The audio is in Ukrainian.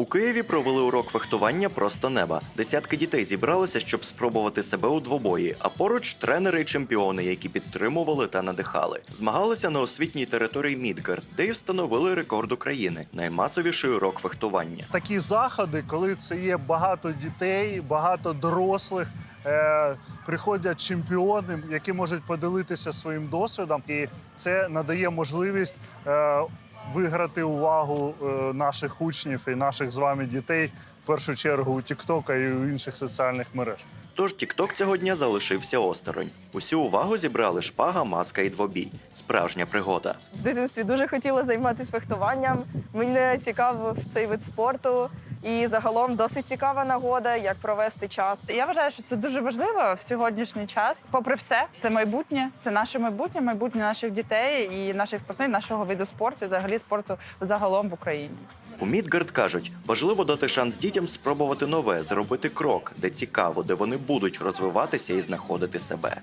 У Києві провели урок фехтування просто неба. Десятки дітей зібралися, щоб спробувати себе у двобої. А поруч тренери і чемпіони, які підтримували та надихали. Змагалися на освітній території Мідгард, де й встановили рекорд України наймасовіший урок фехтування. такі заходи, коли це є багато дітей, багато дорослих, е, приходять чемпіони, які можуть поділитися своїм досвідом, і це надає можливість. Е, Виграти увагу е, наших учнів і наших з вами дітей в першу чергу у Тіктока і у інших соціальних мереж. Тож Тікток цього дня залишився осторонь. Усю увагу зібрали шпага, маска і двобій. Справжня пригода. В дитинстві дуже хотіла займатися фехтуванням. Мене цікавив цей вид спорту. І загалом досить цікава нагода, як провести час. Я вважаю, що це дуже важливо в сьогоднішній час. Попри все, це майбутнє, це наше майбутнє, майбутнє наших дітей і наших спортсменів, нашого виду спорту, і взагалі спорту загалом в Україні. У Мідгард кажуть, важливо дати шанс дітям спробувати нове, зробити крок, де цікаво, де вони будуть розвиватися і знаходити себе.